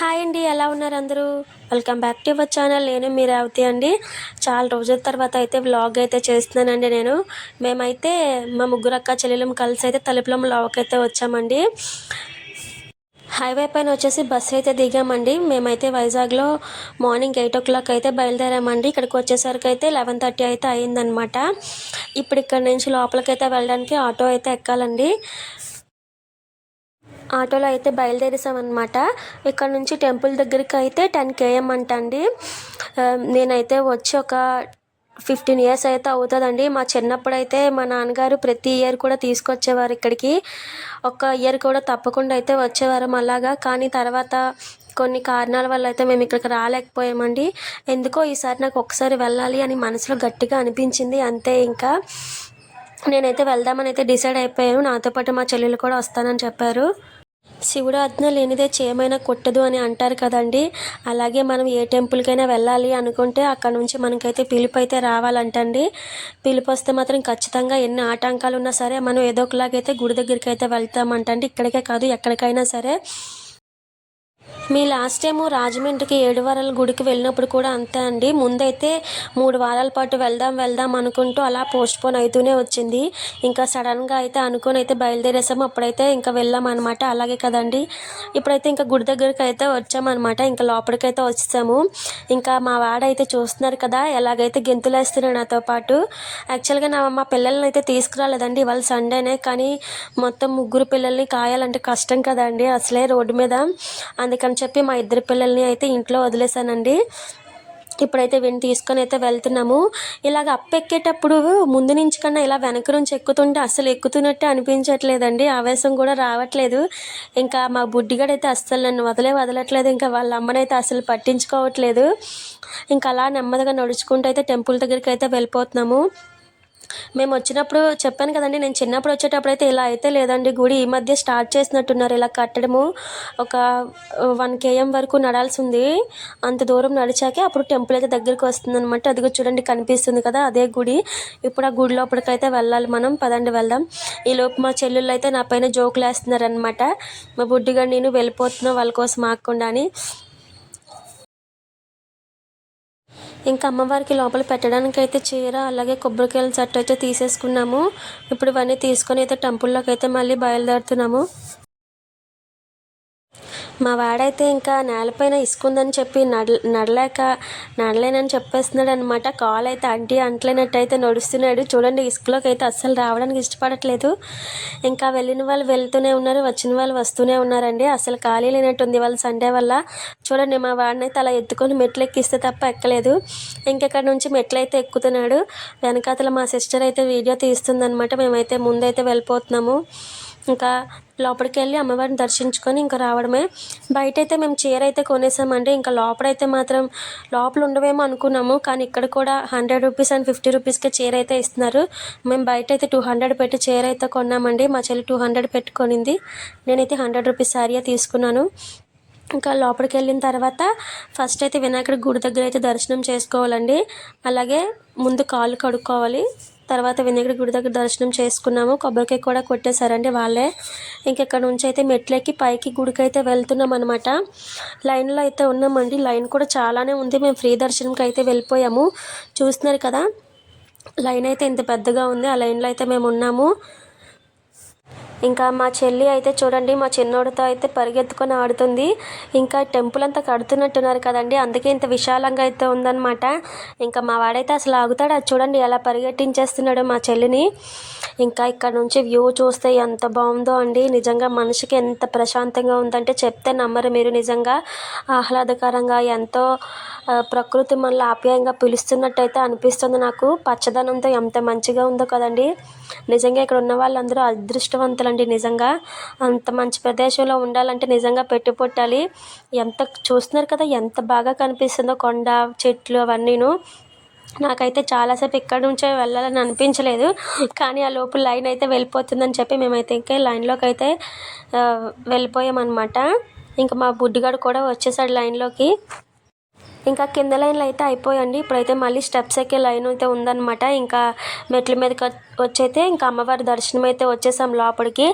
Hi అండి ఎలా ఉన్నారు అందరూ? Welcome back to our channel. నేను మీరు అవుతాయి అండి. చాలా రోజుల తర్వాత అయితే వ్లాగ్ అయితే చేస్తున్నానండి నేను. మేమైతే మా ముగ్గురు అక్క చెల్లెలం కలిసి అయితే తలుపులం వ్లాగ్ అయితే వచ్చామండి. హైవే పైన వచ్చేసి బస్సు అయితే దిగామండి. మేమైతే వైజాగ్లో మార్నింగ్ ఎయిట్ ఓ క్లాక్ అయితే బయలుదేరామండి. ఇక్కడికి వచ్చేసరికి అయితే లెవెన్ థర్టీ అయితే అయిందనమాట ఇప్పుడు ఇక్కడ నుంచి లోపలికైతే వెళ్ళడానికి ఆటో అయితే ఎక్కాలండి. ఆటోలో అయితే బయలుదేరేసామన్నమాట. ఇక్కడ నుంచి టెంపుల్ దగ్గరికి అయితే టెన్ కేఎం అంట అండి నేనైతే వచ్చి ఒక ఫిఫ్టీన్ ఇయర్స్ అయితే అవుతుందండి. మా చిన్నప్పుడు అయితే మా నాన్నగారు ప్రతి ఇయర్ కూడా తీసుకొచ్చేవారు ఇక్కడికి. ఒక ఇయర్ కూడా తప్పకుండా అయితే వచ్చేవారు అలాగా. కానీ తర్వాత కొన్ని కారణాల వల్ల అయితే మేము ఇక్కడికి రాలేకపోయామండి. ఎందుకో ఈసారి నాకు ఒకసారి వెళ్ళాలి అని మనసులో గట్టిగా అనిపించింది. అంతే ఇంకా. నేనైతే వెళ్దామని అయితే డిసైడ్ అయిపోయాను. నాతో పాటు మా చెల్లెలు కూడా వస్తానని చెప్పారు. శివుడు ఆజ్ఞ లేనిదే చేయమైనా కొట్టదు అని అంటారు కదండి. అలాగే మనం ఏ టెంపుల్కైనా వెళ్ళాలి అనుకుంటే అక్కడ నుంచి మనకైతే పిలుపు అయితే రావాలంటండి. పిలుపు వస్తే మాత్రం ఖచ్చితంగా ఎన్ని ఆటంకాలు ఉన్నా సరే మనం ఏదో ఒకలాగైతే గుడి దగ్గరికి అయితే వెళ్తామంటండి. ఇక్కడికే కాదు ఎక్కడికైనా సరే. మీ లాస్ట్ టైము రాజమండ్రికి ఏడు వారాల గుడికి వెళ్ళినప్పుడు కూడా అంతే అండి. ముందైతే మూడు వారాల పాటు వెళ్దాం వెళ్దాం అనుకుంటూ అలా పోస్ట్పోన్ అవుతూనే వచ్చింది. ఇంకా సడన్గా అయితే అనుకొని అయితే బయలుదేరేసాము. అప్పుడైతే ఇంకా వెళ్ళాం అనమాట అలాగే కదండి. ఇప్పుడైతే ఇంకా గుడి దగ్గరికి అయితే వచ్చామన్నమాట. ఇంకా లోపలికైతే వచ్చాము ఇంకా మా వాడైతే చూస్తున్నారు కదా ఎలాగైతే గెంతులేస్తున్నాడు నాతో పాటు. యాక్చువల్గా నా మా పిల్లల్ని అయితే తీసుకురాలేదండి. ఇవాళ సండేనే కానీ మొత్తం ముగ్గురు పిల్లల్ని కాయాలంటే కష్టం కదండి. అసలే రోడ్డు మీద. అందుకని చెప్పి మా ఇద్దరు పిల్లల్ని అయితే ఇంట్లో వదిలేసానండి ఇప్పుడైతే విని తీసుకొని అయితే వెళ్తున్నాము. ఇలాగ అప్పెక్కేటప్పుడు ముందు నుంచి కన్నా ఇలా వెనక నుంచి ఎక్కుతుంటే అసలు ఎక్కుతున్నట్టే అనిపించట్లేదండి. ఆవేశం కూడా రావట్లేదు. ఇంకా మా బుడ్డిగాడు అయితే అస్సలు నన్ను వదిలే వదలట్లేదు. ఇంకా వాళ్ళ అమ్మనైతే అసలు పట్టించుకోవట్లేదు. ఇంకా అలా నెమ్మదిగా నడుచుకుంటూ అయితే టెంపుల్ దగ్గరికి అయితే వెళ్ళిపోతున్నాము. మేము వచ్చినప్పుడు చెప్పాను కదండి నేను చిన్నప్పుడు వచ్చేటప్పుడు అయితే ఇలా అయితే లేదండి గుడి ఈ మధ్య స్టార్ట్ చేసినట్టున్నారు ఇలా కట్టడము. ఒక వన్ కేఎం వరకు నడాల్సి ఉంది అంత దూరం నడిచాకే అప్పుడు టెంపుల్ అయితే దగ్గరికి వస్తుంది అనమాట అదిగో చూడండి కనిపిస్తుంది కదా అదే గుడి. ఇప్పుడు ఆ గుడి లోపలికైతే వెళ్ళాలి మనం. పదండి వెళ్దాం. ఈ లోపు మా చెల్లెళ్ళు అయితే నా పైన జోకులు వేస్తున్నారనమాట మా బుడ్డిగా నేను వెళ్ళిపోతున్నా వాళ్ళ కోసం ఆకుండా అని. ఇంకా అమ్మవారికి లోపల పెట్టడానికి అయితే చీర అలాగే కొబ్బరికాయల సెట్ అయితే తీసేసుకున్నాము. ఇప్పుడు ఇవన్నీ తీసుకొని అయితే టెంపుల్లోకి అయితే మళ్ళీ బయలుదేరుతున్నాము. మా వాడైతే ఇంకా నేలపైన ఇసుకుందని చెప్పి నడ నడలేక నడలేనని చెప్పేస్తున్నాడు అనమాట కాల్ అయితే అంటి అంటలేనట్టు అయితే నడుస్తున్నాడు. చూడండి ఇసుకలోకి అయితే అస్సలు రావడానికి ఇష్టపడట్లేదు. ఇంకా వెళ్ళిన వాళ్ళు వెళ్తూనే ఉన్నారు వచ్చిన వాళ్ళు వస్తూనే ఉన్నారండి. అసలు ఖాళీ లేనట్టుంది వాళ్ళ సండే వల్ల. చూడండి మా వాడినైతే అలా ఎత్తుకొని మెట్లు ఎక్కిస్తే తప్ప ఎక్కలేదు. ఇంకెక్కడ నుంచి మెట్లు అయితే ఎక్కుతున్నాడు. వెనకాతల మా సిస్టర్ అయితే వీడియో తీస్తుందనమాట మేమైతే ముందైతే వెళ్ళిపోతున్నాము. ఇంకా లోపలికి వెళ్ళి అమ్మవారిని దర్శించుకొని ఇంకా రావడమే. బయట అయితే మేము చీర అయితే కొనేసామండి. ఇంకా లోపలైతే మాత్రం లోపల ఉండవేమో అనుకున్నాము. కానీ ఇక్కడ కూడా హండ్రెడ్ రూపీస్ అండ్ ఫిఫ్టీ రూపీస్కే చీర అయితే ఇస్తున్నారు. మేము బయట అయితే టూ హండ్రెడ్ పెట్టి చీర అయితే కొన్నామండి. మా చెల్లి టూ హండ్రెడ్ పెట్టుకొనింది. నేనైతే హండ్రెడ్ రూపీస్ శారీ తీసుకున్నాను. ఇంకా లోపలికి వెళ్ళిన తర్వాత ఫస్ట్ అయితే వినాయకుడి గుడి దగ్గర అయితే దర్శనం చేసుకోవాలండి. అలాగే ముందు కాళ్ళు కడుక్కోవాలి. తర్వాత వినాయకుడి గుడి దగ్గర దర్శనం చేసుకున్నాము. కొబ్బరికాయ కూడా కొట్టేశారండి వాళ్ళే. ఇంకెక్కడ నుంచి అయితే మెట్లెక్కి పైకి గుడికి అయితే వెళ్తున్నాం అనమాట లైన్లో అయితే ఉన్నామండి. లైన్ కూడా చాలానే ఉంది. మేము ఫ్రీ దర్శనంకి అయితే వెళ్ళిపోయాము. చూస్తున్నారు కదా లైన్ అయితే ఇంత పెద్దగా ఉంది. ఆ లైన్లో అయితే మేము ఉన్నాము. ఇంకా మా చెల్లి అయితే చూడండి మా చిన్నోడితో అయితే పరిగెత్తుకొని ఆడుతుంది. ఇంకా టెంపుల్ అంతా కడుతున్నట్టున్నారు కదండి అందుకే ఇంత విశాలంగా అయితే ఉందన్నమాట. ఇంకా మా వాడైతే అసలు ఆగుతాడు అది చూడండి ఎలా పరిగెట్టించేస్తున్నాడు మా చెల్లిని. ఇంకా ఇక్కడ నుంచి వ్యూ చూస్తే ఎంత బాగుందో అండి. నిజంగా మనిషికి ఎంత ప్రశాంతంగా ఉందంటే చెప్తే నమ్మరు మీరు నిజంగా. ఆహ్లాదకరంగా ఎంతో ప్రకృతి మనల్ని ఆప్యాయంగా పిలుస్తున్నట్టయితే అనిపిస్తుంది నాకు. పచ్చదనంతో ఎంత మంచిగా ఉందో కదండి. నిజంగా ఇక్కడ ఉన్న వాళ్ళందరూ ఉండాలండి నిజంగా. అంత మంచి ప్రదేశంలో ఉండాలంటే నిజంగా పెట్టి పుట్టాలి. ఎంత చూస్తున్నారు కదా ఎంత బాగా కనిపిస్తుందో కొండ చెట్లు అవన్నీను. నాకైతే చాలాసేపు ఇక్కడ నుంచే వెళ్ళాలని అనిపించలేదు. కానీ ఆ లోపు లైన్ అయితే వెళ్ళిపోతుందని చెప్పి మేమైతే ఇంకా లైన్లోకి అయితే వెళ్ళిపోయామన్నమాట. ఇంకా మా బుడ్డిగాడు కూడా వచ్చేసాడు లైన్లోకి. ఇంకా కింద లైన్లు అయితే అయిపోయండి ఇప్పుడైతే మళ్ళీ స్టెప్స్ ఎక్కే లైన్ అయితే ఉందన్నమాట. ఇంకా మెట్ల మీదకి వచ్చైతే ఇంకా అమ్మవారి దర్శనం అయితే వచ్చేసాం లోపలికి.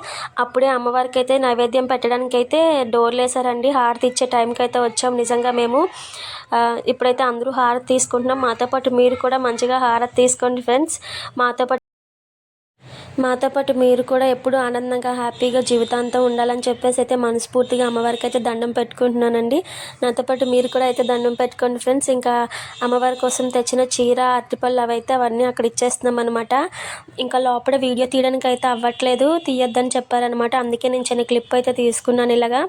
అప్పుడే అమ్మవారికి అయితే నైవేద్యం పెట్టడానికి అయితే డోర్లు వేసారండి హారతి ఇచ్చే టైంకి అయితే వచ్చాం నిజంగా మేము. ఇప్పుడైతే అందరూ హారతి తీసుకుంటున్నాం. మాతో పాటు మీరు కూడా మంచిగా హారతి తీసుకోండి ఫ్రెండ్స్. మాతో పాటు మాతో పాటు మీరు కూడా ఎప్పుడూ ఆనందంగా హ్యాపీగా జీవితాంతం ఉండాలని చెప్పేసి అయితే మనస్ఫూర్తిగా అమ్మవారికి అయితే దండం పెట్టుకుంటున్నానండి. నాతో పాటు మీరు కూడా అయితే దండం పెట్టుకోండి ఫ్రెండ్స్. ఇంకా అమ్మవారి కోసం తెచ్చిన చీర అరటిపళ్ళు అవైతే అవన్నీ అక్కడ ఇచ్చేస్తున్నాం అనమాట ఇంకా లోపల వీడియో తీయడానికి అయితే అవ్వట్లేదు. తీయొద్దని చెప్పారనమాట అందుకే నేను చిన్న క్లిప్ అయితే తీసుకున్నాను ఇలాగా.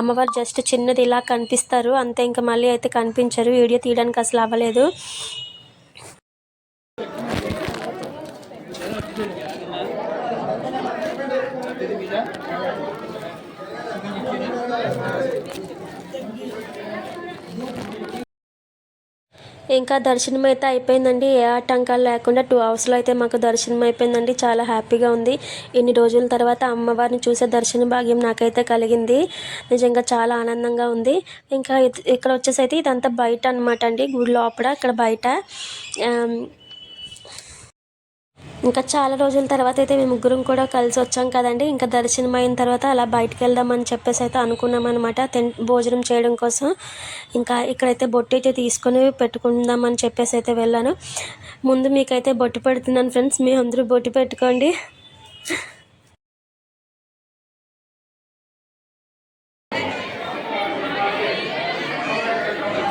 అమ్మవారు జస్ట్ చిన్నది ఇలా కనిపిస్తారు. అంతే ఇంకా మళ్ళీ అయితే కనిపించరు. వీడియో తీయడానికి అసలు అవ్వలేదు. ఇంకా దర్శనం అయితే అయిపోయిందండి. ఏ ఆటంకాలు లేకుండా టూ అవర్స్లో అయితే మాకు దర్శనం అయిపోయిందండి చాలా హ్యాపీగా ఉంది. ఇన్ని రోజుల తర్వాత అమ్మవారిని చూసే దర్శన భాగ్యం నాకైతే కలిగింది. నిజంగా చాలా ఆనందంగా ఉంది. ఇంకా ఇక్కడ వచ్చేసి అయితే ఇదంతా బయట అనమాట అండి. గుడి లోపల ఇక్కడ బయట. ఇంకా చాలా రోజుల తర్వాత అయితే మేము ముగ్గురం కూడా కలిసి వచ్చాం కదండి. ఇంకా దర్శనం అయిన తర్వాత అలా బయటకు వెళ్దామని చెప్పేసి అయితే అనుకున్నాం అనమాట భోజనం చేయడం కోసం ఇంకా ఇక్కడైతే బొట్టు అయితే తీసుకొని పెట్టుకుందామని చెప్పేసి అయితే వెళ్ళాను. ముందు మీకైతే బొట్టు పెడుతున్నాను ఫ్రెండ్స్. మీ అందరూ బొట్టు పెట్టుకోండి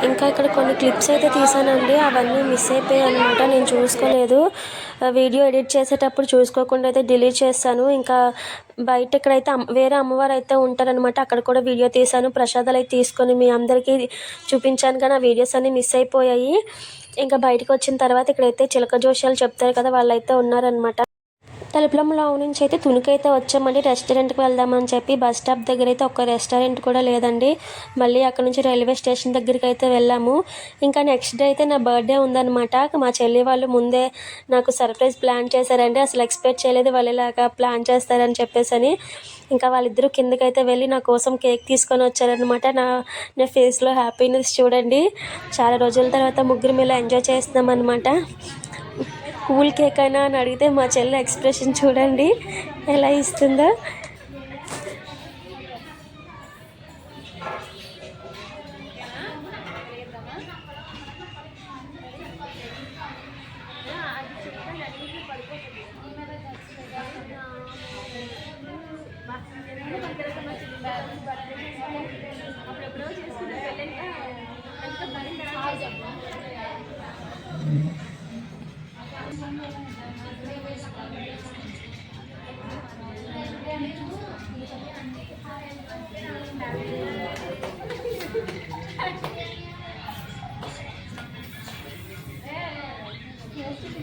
ఇంకా ఇక్కడ కొన్ని క్లిప్స్ అయితే తీసానండి. అవన్నీ మిస్ అయిపోయాయి అనమాట నేను చూసుకోలేదు. వీడియో ఎడిట్ చేసేటప్పుడు చూసుకోకుండా అయితే డిలీట్ చేస్తాను ఇంకా బయట ఇక్కడైతే వేరే అమ్మవారు అయితే ఉంటారనమాట అక్కడ కూడా వీడియో తీశాను. ప్రసాదాలు అయితే తీసుకొని మీ అందరికీ చూపించాను కానీ ఆ వీడియోస్ అన్నీ మిస్ అయిపోయాయి. ఇంకా బయటకు వచ్చిన తర్వాత ఇక్కడైతే చిలక జోషాలు చెప్తారు కదా వాళ్ళు అయితే ఉన్నారనమాట తలుపులంలో నుంచి అయితే తునికైతే వచ్చామండి. రెస్టారెంట్కి వెళ్దామని చెప్పి బస్ స్టాప్ దగ్గర అయితే ఒక రెస్టారెంట్ కూడా లేదండి. మళ్ళీ అక్కడ నుంచి రైల్వే స్టేషన్ దగ్గరికి అయితే వెళ్ళాము. ఇంకా నెక్స్ట్ డే అయితే నా బర్త్డే ఉందన్నమాట. మా చెల్లి వాళ్ళు ముందే నాకు సర్ప్రైజ్ ప్లాన్ చేశారండి. అసలు ఎక్స్పెక్ట్ చేయలేదు వాళ్ళు ఇలాగా ప్లాన్ చేస్తారని చెప్పేసి అని ఇంకా వాళ్ళిద్దరూ కిందకైతే వెళ్ళి నా కోసం కేక్ తీసుకొని వచ్చారనమాట నా నా ఫేస్లో హ్యాపీనెస్ చూడండి. చాలా రోజుల తర్వాత ముగ్గురు ఇలా ఎంజాయ్ చేస్తున్నాం అనమాట కూల్ కేక్ అయినా అని అడిగితే మా చెల్లి ఎక్స్ప్రెషన్ చూడండి ఎలా ఇస్తుందో.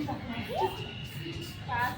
Tá.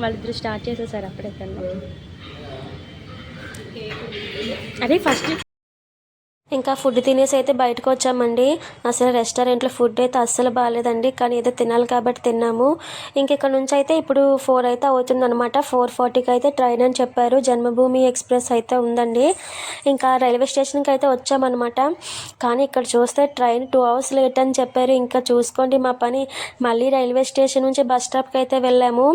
వాళ్ళిద్దరు స్టార్ట్ చేసేసారు అప్పుడే కన్నా. అదే ఫస్ట్ ఇంకా ఫుడ్ తినేసి అయితే బయటకు వచ్చామండి. అసలు రెస్టారెంట్లో ఫుడ్ అయితే అస్సలు బాగాలేదండి కానీ ఏదో తినాలి కాబట్టి తిన్నాము. ఇంకెక్కడ నుంచి అయితే ఇప్పుడు ఫోర్ అయితే అవుతుందన్నమాట. ఫోర్ ఫార్టీకి అయితే ట్రైన్ అని చెప్పారు. జన్మభూమి ఎక్స్ప్రెస్ అయితే ఉందండి. ఇంకా రైల్వే స్టేషన్కి అయితే వచ్చామన్నమాట. కానీ ఇక్కడ చూస్తే ట్రైన్ టూ అవర్స్ లేట్ అని చెప్పారు. ఇంకా చూసుకోండి మా పని. మళ్ళీ రైల్వే స్టేషన్ నుంచి బస్ స్టాప్కి అయితే వెళ్ళాము.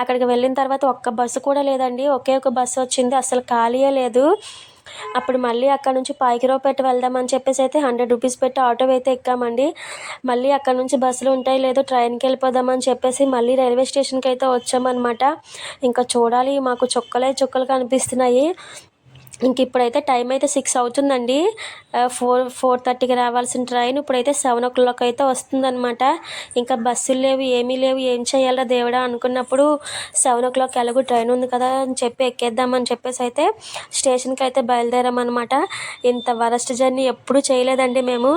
అక్కడికి వెళ్ళిన తర్వాత ఒక్క బస్సు కూడా లేదండి. ఒకే ఒక బస్సు వచ్చింది. అసలు ఖాళీయే లేదు. అప్పుడు మళ్ళీ అక్కడ నుంచి పాయికిరావుపేట వెళ్దామని చెప్పేసి అయితే హండ్రెడ్ రూపీస్ పెట్టి ఆటో అయితే ఎక్కామండి. మళ్ళీ అక్కడ నుంచి బస్సులు ఉంటాయి లేదో ట్రైన్కి వెళ్ళిపోదామని చెప్పేసి మళ్ళీ రైల్వే స్టేషన్కి అయితే వచ్చామన్నమాట. ఇంకా చూడాలి మాకు చుక్కలే చుక్కలు కనిపిస్తున్నాయి ఇంక ఇప్పుడైతే టైం అయితే సిక్స్ అవుతుందండి. ఫోర్ ఫోర్ థర్టీకి రావాల్సిన ట్రైన్ ఇప్పుడైతే సెవెన్ ఓ క్లాక్ అయితే వస్తుందన్నమాట. ఇంకా బస్సులు లేవు ఏమీ లేవు ఏం చేయాలో దేవుడా అనుకున్నప్పుడు సెవెన్ ఓ క్లాక్ ఎలాగో ట్రైన్ ఉంది కదా అని చెప్పి ఎక్కేద్దామని చెప్పేసి అయితే స్టేషన్కి అయితే బయలుదేరామన్నమాట. ఇంత వరస్ట్ జర్నీ ఎప్పుడూ చేయలేదండి మేము.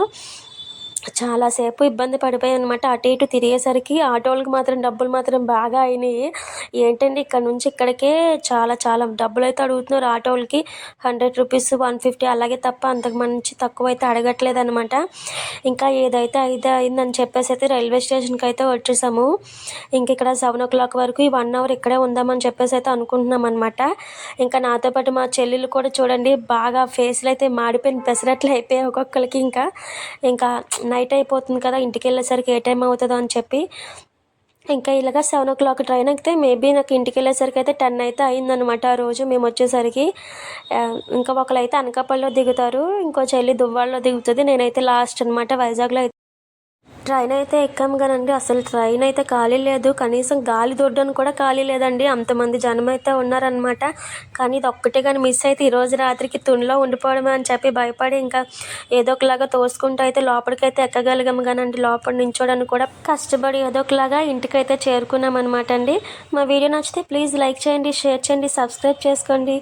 చాలాసేపు ఇబ్బంది పడిపోయాయి అనమాట అటు ఇటు తిరిగేసరికి ఆటోలకు మాత్రం డబ్బులు మాత్రం బాగా అయినాయి. ఏంటండి ఇక్కడ నుంచి ఇక్కడికే చాలా చాలా డబ్బులు అయితే అడుగుతున్నారు ఆటోలకి. హండ్రెడ్ రూపీస్ వన్ ఫిఫ్టీ అలాగే తప్ప అంతకు మంచి తక్కువ అయితే అడగట్లేదు అనమాట ఇంకా ఏదైతే అయితే అయిందని చెప్పేసి అయితే రైల్వే స్టేషన్కి అయితే వచ్చేసాము. ఇంక ఇక్కడ సెవెన్ ఓ క్లాక్ వరకు ఈ వన్ అవర్ ఇక్కడే ఉందామని చెప్పేసి అయితే అనుకుంటున్నాం అనమాట ఇంకా నాతో పాటు మా చెల్లెలు కూడా చూడండి బాగా ఫేస్లు అయితే మాడిపోయిన పెసరట్లు అయిపోయాయి ఒక్కొక్కరికి ఇంకా. ఇంకా నైట్ అయిపోతుంది కదా ఇంటికి వెళ్ళేసరికి ఏ టైం అవుతుందో అని చెప్పి ఇంకా ఇలాగ సెవెన్ ఓ క్లాక్ ట్రైన్ అయితే మేబీ నాకు ఇంటికి వెళ్ళేసరికి అయితే టెన్ అయితే అయిందనమాట ఆ రోజు. మేము వచ్చేసరికి ఇంకా ఒకరు అయితే అనకాపల్లిలో దిగుతారు ఇంకో చెల్లి దువ్వాడలో దిగుతుంది. నేనైతే లాస్ట్ అనమాట వైజాగ్లో అయితే ట్రైన్ అయితే ఎక్కాము కానండి అసలు ట్రైన్ అయితే ఖాళీ లేదు. కనీసం గాలి దొడ్డని కూడా ఖాళీ లేదండి. అంతమంది జనం అయితే ఉన్నారనమాట కానీ ఇది ఒక్కటే కానీ మిస్ అయితే ఈరోజు రాత్రికి తునిలో ఉండిపోవడమే అని చెప్పి భయపడి ఇంకా ఏదో ఒకలాగా తోసుకుంటూ అయితే లోపలికైతే ఎక్కగలిగాము కానండి. లోపల నించోడానికి కూడా కష్టపడి ఏదో ఒకలాగా ఇంటికైతే చేరుకున్నాం అనమాట అండి. మా వీడియో నచ్చితే ప్లీజ్ లైక్ చేయండి షేర్ చేయండి సబ్స్క్రైబ్ చేసుకోండి.